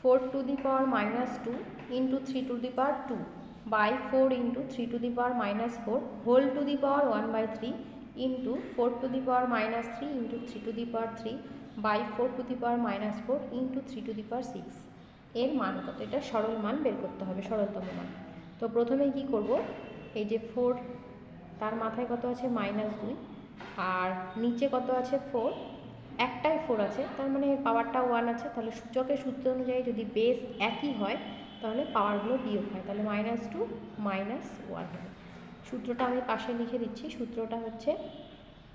Four to the power minus two into three to the power two by four into three to the power minus four whole to the power one by three into four to the power minus three into three to the power three by four to the power minus four into three to the power six. এর মান কত? এটা সরল মান বের করতে হবে, সরলতম মান। তো প্রথমে কি করব? এই যে ফোর, তার মাথায় কত আছে? মাইনাস দুই। আর নিচে কত আছে? ফোর। একটাই ফোর আছে, তার মানে পাওয়ারটা ওয়ান আছে, তাহলে সূচকের সূত্র অনুযায়ী যদি বেস একই হয়, তাহলে পাওয়ারগুলো বিয়োগ হয়, তাহলে মাইনাস টু মাইনাস ওয়ান হবে সূত্রটা আমি পাশে লিখে দিচ্ছি, সূত্রটা হচ্ছে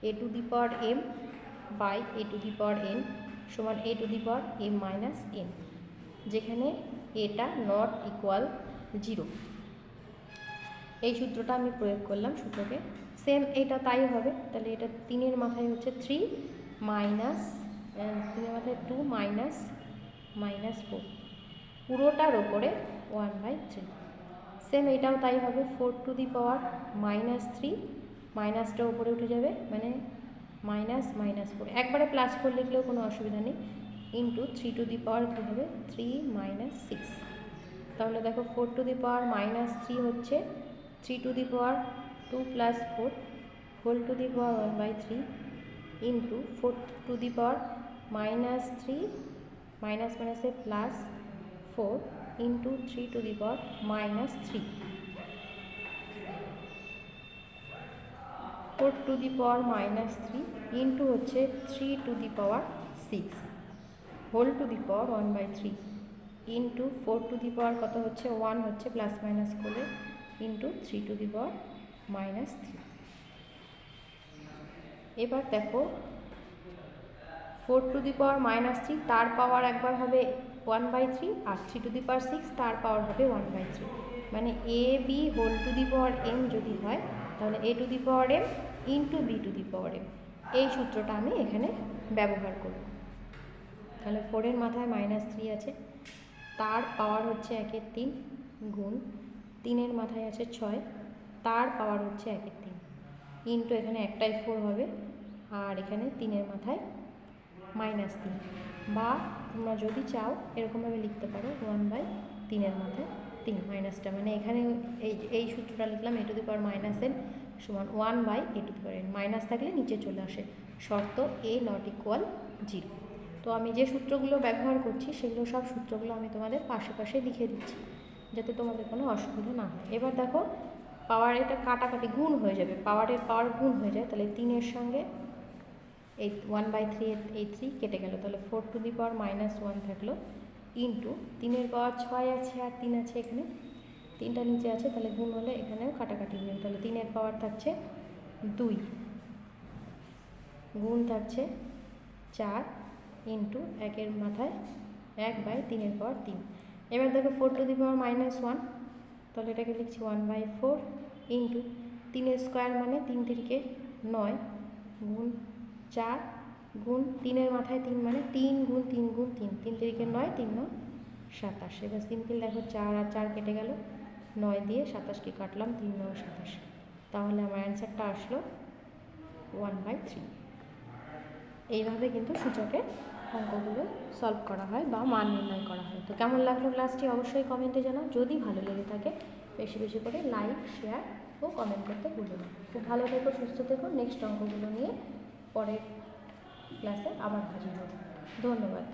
a to the power m by a to the power n সমান a to the power m minus n যেখানে এটা নট ইকুয়াল জিরো এই সূত্রটা আমি প্রয়োগ করলাম সূত্রকে সেম এটা তাই হবে, তাহলে এটা তিনের মাথায় হচ্ছে থ্রি মাইনাস তিনের মাথায় টু মাইনাস মাইনাস ফোর পুরোটার ওপরে ওয়ান বাই থ্রি সেম এটাও তাই হবে four to the power minus three মাইনাসটা উপরে উঠে যাবে মানে মাইনাস মাইনাস ফোর একবারে প্লাস ফোর লিখলেও কোনো অসুবিধা নেই। Into three to the power কী হবে? থ্রি মাইনাস সিক্স তাহলে দেখো four to the power minus three হচ্ছে three to the power two plus four whole to the power one by three into four to the power minus three minus মাইনাসে plus four into three to the power minus three four to the power minus three into হচ্ছে three to the power six whole to the power one by three into four to the power কত হচ্ছে? One হচ্ছে plus minus করলে into three to the power minus three এবার দেখো four to the power minus three তার power একবার হবে one by three R three to the power six তার পাওয়ার হবে ওয়ান বাই থ্রি মানে a b whole to the power m যদি হয়, তাহলে a to the power m into b to the power m এই সূত্রটা আমি এখানে ব্যবহার করব। তাহলে ফোরের মাথায় মাইনাস থ্রি আছে, তার পাওয়ার হচ্ছে একের তিন গুণ, তিনের মাথায় আছে ছয়, তার পাওয়ার হচ্ছে একের তিন। ইন্টু এখানে একটাই ফোর হবে, আর এখানে তিনের মাথায় মাইনাস তিন। বা তোমরা যদি চাও, এরকমভাবে লিখতে পারো ওয়ান বাই তিনের মাথায় তিন মাইনাসটা মানে এখানে এই এই সূত্রটা লিখলাম এ টু মাইনাস এন সমান one by a to n minus থাকলে নিচে চলে আসে, শর্ত এ নট ইকুয়াল জিরো তো আমি যে সূত্রগুলো ব্যবহার করছি, সেগুলো সব সূত্রগুলো আমি তোমাদের পাশে পাশে লিখে দিচ্ছি, যাতে তোমাদের কোনো অসুবিধা না হয়। এবার দেখো পাওয়ার এটা কাটাকাটি গুণ হয়ে যাবে পাওয়ারের পাওয়ার গুণ হয়ে যায়, তাহলে তিনের সঙ্গে এই ওয়ান বাই থ্রি এই থ্রি কেটে গেল, তাহলে four to the power minus one থাকল ইন্টু তিনের পাওয়ার ছয় আছে আর তিন আছে এখানে, তিনটা নিচে আছে, তাহলে গুণ হলে এখানেও কাটাকাটি হয়ে তাহলে তিনের পাওয়ার থাকছে দুই, গুণ থাকছে চার ইন্টু একের মাথায় এক বাই তিনের পাওয়ার তিন, এবার দেখো four to the power minus one তাহলে এটাকে লিখছি ওয়ান বাই ফোর ইন্টু তিনের স্কোয়ার মানে তিন তিরিকে নয় গুণ চার গুণ তিনের মাথায় তিন মানে তিন গুণ তিন গুণ তিন। তিন তিরিকে নয়, তিন নয়, সাতাশ। এবার সিম্পল দেখো, চার আর চার কেটে গেল। নয় দিয়ে সাতাশকে কাটলাম, তিন নয়, সাতাশ। তাহলে আমার অ্যান্সারটা আসলো ওয়ান বাই থ্রি এইভাবে কিন্তু সূচকের অঙ্কগুলো সলভ করা হয় বা মান নির্ণয় করা হয়। তো কেমন লাগল ক্লাসটি অবশ্যই কমেন্টে জানাও। যদি ভালো লেগে থাকে, বেশি বেশি করে লাইক শেয়ার ও কমেন্ট করতে ভুলো না। খুব ভালো থেকো, সুস্থ থেকো। নেক্সট অঙ্কগুলো নিয়ে পরের ক্লাসে আবার হাজির হব। ধন্যবাদ।